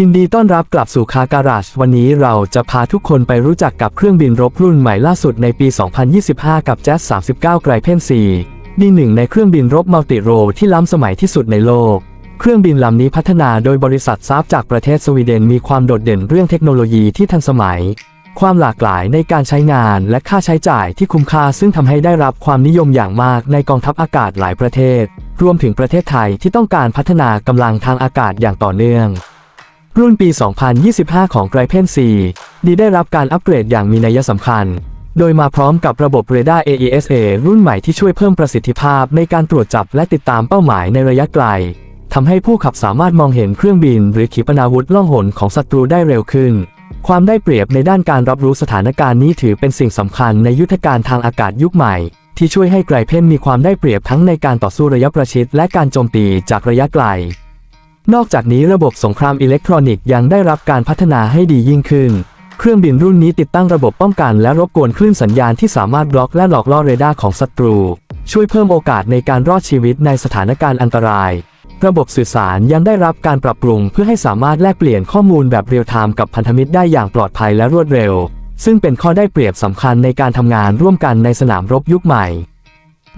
ยินดีต้อนรับกลับสู่คาการาช วันนี้เราจะพาทุกคนไปรู้จักกับเครื่องบินรบรุ่นใหม่ล่าสุดในปี 2025 กับแจ๊ส39 ไกรเพนซีดีหนึ่งในเครื่องบินรบมัลติโรที่ล้ำสมัยที่สุดในโลก เครื่องบินลำนี้พัฒนาโดยบริษัทซาฟจากประเทศสวีเดนมีความโดดเด่นเรื่องเทคโนโลยีที่ทันสมัย ความหลากหลายในการใช้งานและค่าใช้จ่ายที่คุ้มค่าซึ่งทำให้ได้รับความนิยมอย่างมากในกองทัพอากาศหลายประเทศ รวมถึงประเทศไทยที่ต้องการพัฒนากำลังทางอากาศอย่างต่อเนื่อง รุ่นปี 2025 ของไกรเพนซีดีได้รับการอัปเกรดอย่างมีนัยสำคัญ โดยมาพร้อมกับระบบเรดาร์ AESA รุ่นใหม่ที่ช่วยเพิ่มประสิทธิภาพในการตรวจจับและติดตามเป้าหมายในระยะไกลทำให้ผู้ขับสามารถมองเห็นเครื่องบินหรือขีปนาวุธล่องหนของศัตรูได้เร็วขึ้น ความได้เปรียบในด้านการรับรู้สถานการณ์นี้ถือเป็นสิ่งสำคัญในยุทธการทางอากาศยุคใหม่ ที่ช่วยให้ไกรเพนมีความได้เปรียบทั้งในการต่อสู้ระยะประชิดและการโจมตีจากระยะไกล นอกจากนี้ระบบสงครามอิเล็กทรอนิกส์ยังได้รับการพัฒนาให้ดียิ่งขึ้น เครื่องบินรุ่นนี้ติดตั้งระบบป้องกันและรบกวนคลื่นสัญญาณที่สามารถบล็อกและหลอกล่อเรดาร์ของศัตรู ช่วยเพิ่มโอกาสในการรอดชีวิตในสถานการณ์อันตราย ระบบสื่อสารยังได้รับการปรับปรุงเพื่อให้สามารถแลกเปลี่ยนข้อมูลแบบเรียลไทม์กับพันธมิตรได้อย่างปลอดภัยและรวดเร็ว ซึ่งเป็นข้อได้เปรียบสำคัญในการทำงานร่วมกันในสนามรบยุคใหม่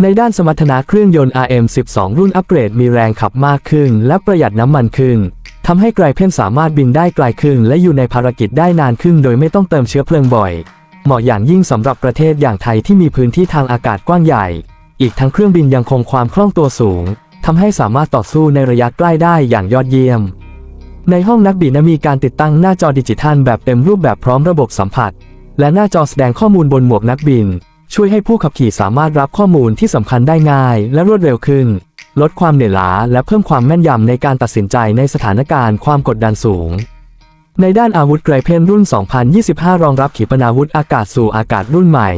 ในด้านสมรรถนะเครื่องยนต์ RM12 รุ่นอัปเกรดมีแรงขับมากขึ้น และประหยัดน้ำมันขึ้นทำให้ไกรเพ่นสามารถบินได้ไกลขึ้น และอยู่ในภารกิจได้นานขึ้น โดยไม่ต้องเติมเชื้อเพลิงบ่อย เหมาะอย่างยิ่งสำหรับประเทศอย่างไทยที่มีพื้นที่ทางอากาศกว้างใหญ่ อีกทั้งเครื่องบินยังคงความคล่องตัวสูงทำให้สามารถต่อสู้ในระยะใกล้ได้อย่างยอดเยี่ยม ในห้องนักบินมีการติดตั้งหน้าจอดิจิทัลแบบเต็มรูปแบบพร้อมระบบสัมผัส และหน้าจอแสดงข้อมูลบนหมวกนักบิน ช่วยให้ผู้ขับขี่สามารถรับข้อมูลที่สำคัญได้ง่าย และรวดเร็วขึ้น ลดความเหนื่อยล้าและเพิ่มความแม่นยำในการตัดสินใจในสถานการณ์ความกดดันสูง ในด้านอาวุธไกรเพนรุ่น 2025 รองรับขีปนาวุธอากาศสู่อากาศรุ่นใหม่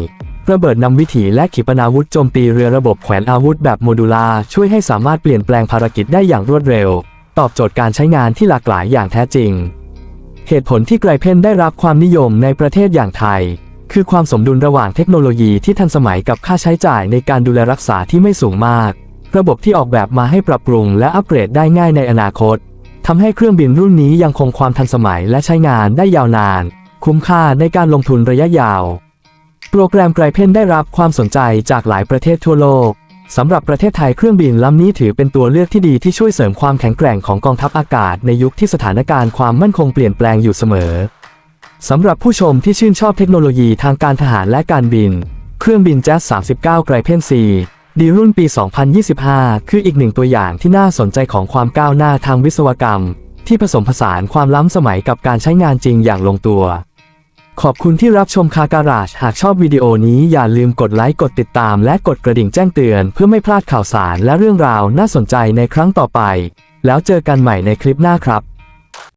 ระเบิดนำวิถีและขีปนาวุธโจมตีเรือระบบแขวนอาวุธแบบโมดูลาร์ช่วยให้สามารถเปลี่ยนแปลงภารกิจได้อย่างรวดเร็ว ตอบโจทย์การใช้งานที่หลากหลายอย่างแท้จริง เหตุผลที่ไกรเพนได้รับความนิยมในประเทศอย่างไทย คือความสมดุลระหว่างเทคโนโลยีที่ทันสมัยกับค่าใช้จ่ายในการดูแลรักษาที่ไม่สูงมาก ระบบที่ออกแบบมาให้ปรับปรุงและอัปเกรดได้ง่ายในอนาคตทำให้เครื่องบินรุ่นนี้ยังคงความทันสมัยและใช้งานได้ยาวนาน คุ้มค่าในการลงทุนระยะยาว โปรแกรมไกรเพนได้รับความสนใจจากหลายประเทศทั่วโลกสำหรับประเทศไทยเครื่องบินลำนี้ถือเป็นตัวเลือกที่ดีที่ช่วยเสริมความแข็งแกร่งของกองทัพอากาศในยุคที่สถานการณ์ความมั่นคงเปลี่ยนแปลงอยู่เสมอ สำหรับผู้ชมที่ชื่นชอบเทคโนโลยีทางการทหารและการบิน เครื่องบินแจ๊ส39 ไกรเพนซีดีรุ่นปี 2025 คืออีกหนึ่งตัวอย่างที่น่าสนใจของความก้าวหน้าทางวิศวกรรม ที่ผสมผสานความล้ำสมัยกับการใช้งานจริงอย่างลงตัว ขอบคุณที่รับชมคาการาชหากชอบวิดีโอนี้อย่าลืมกดไลค์กดติดตาม และกดกระดิ่งแจ้งเตือน เพื่อไม่พลาดข่าวสารและเรื่องราวน่าสนใจในครั้งต่อไป แล้วเจอกันใหม่ในคลิปหน้าครับ